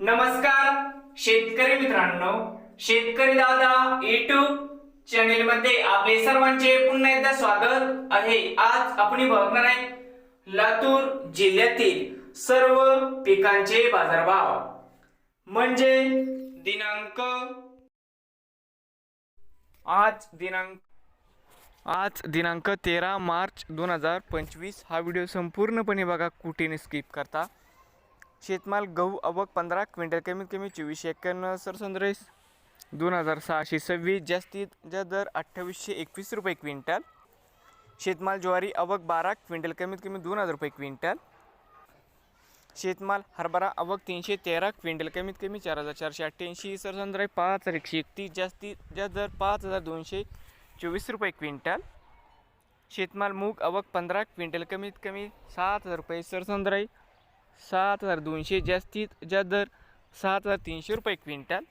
नमस्कार शेतकरी मित्रांनो. शेतकरी दादा युट्यूब चॅनेल मध्ये आपले सर्वांचे पुन्हा एकदा स्वागत आहे. आज आपण बघणार आहे लातूर जिल्ह्यातील सर्व पिकांचे बाजारभाव. म्हणजे दिनांक आज दिनांक आज दिनांक तेरा मार्च दोन हजार पंचवीस. हा व्हिडिओ संपूर्णपणे बघा कुठेने स्किप करता. शेतमाल गहू अवक पंधरा क्विंटल कमीत कमी चोवीसशे एक्क्याण्णव सरसंद्रेस दोन हजार सहाशे सव्वीस जास्तीत जास्त दर अठ्ठावीसशे एकवीस रुपये क्विंटल. शेतमाल ज्वारी अवक बारा क्विंटल कमीत कमी दोन हजार रुपये क्विंटल. शेतमाल हरभरा अवक तीनशे तेरा क्विंटल कमीत कमी चार हजार चारशे अठ्ठ्याऐंशी सरसंद्रे पाच हजार एकशे एकतीस जास्तीत जास्त दर पाच हजार दोनशे चोवीस रुपये क्विंटल. शेतमाल मूग अवक पंधरा क्विंटल कमीत कमी सात हजार रुपये सरसंद्राई सात हजार दोनशे जास्तीत ज्या दर सात हजार तीनशे रुपये क्विंटल.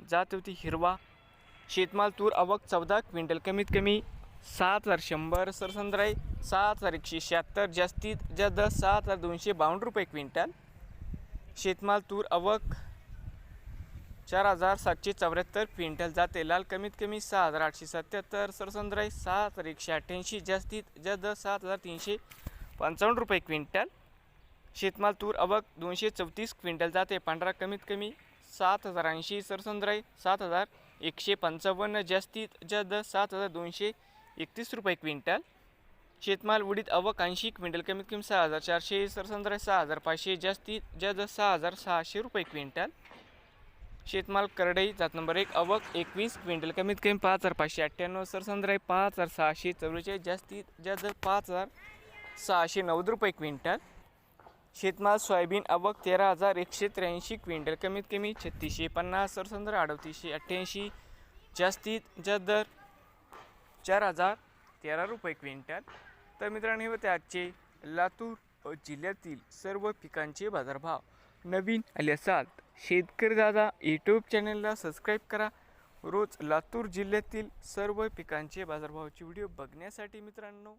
जात होती हिरवा. शेतमाल तूर अवक चौदा क्विंटल कमीत कमी सात हजार शंभर. सरसंद्राई सात हजार एकशे शहात्तर जास्तीत ज्या दर सात हजार दोनशे बावन्न रुपये क्विंटल. शेतमाल तूर अवक चार हजार सातशे चौऱ्याहत्तर क्विंटल जाते. लाल कमीत कमी सहा हजार आठशे सत्याहत्तर. सरसंद्राई सात हजार एकशे अठ्ठ्याऐंशी जास्तीत ज्या दर सात हजार तीनशे पंचावन्न रुपये क्विंटल. शेतमाल तूर अवक दोनशे चौतीस क्विंटल जाते. पांढरा कमीत कमी सात हजार ऐंशी सरसंद्राई सात हजार एकशे पंचावन्न जास्तीत जास्त सात हजार दोनशे एकतीस रुपये क्विंटल. शेतमाल उडीद अवक ऐंशी क्विंटल कमीत कमी सहा हजार चारशे सरसंद्राई सहा हजार पाचशे जास्तीत जास्त सहा हजार सहाशे रुपये क्विंटल. शेतमाल करडई जात नंबर एक अवक एकवीस क्विंटल कमीत कमी पाच हजार पाचशे अठ्ठ्याण्णव सरसंद्राई पाच हजार सहाशे चव्वेचाळीस जास्तीत जास्त पाच हजार सहाशे नव्वद रुपये क्विंटल. शेतमाल सोयाबीन आवक तेरा हजार एकशे त्र्याऐंशी क्विंटल. कमीत कमी छत्तीसशे पन्नास सरसंद्र अडतीसशे अठ्ठ्याऐंशी. जास्तीत जास्त दर चार हजार तेरा रुपये क्विंटल. तर मित्रांनो हे होते आजचे लातूर जिल्ह्यातील सर्व पिकांचे बाजारभाव. नवीन आले असाल शेतकरी दादा यूट्यूब चॅनलला सबस्क्राईब करा. रोज लातूर जिल्ह्यातील सर्व पिकांचे बाजारभावाचे व्हिडिओ बघण्यासाठी मित्रांनो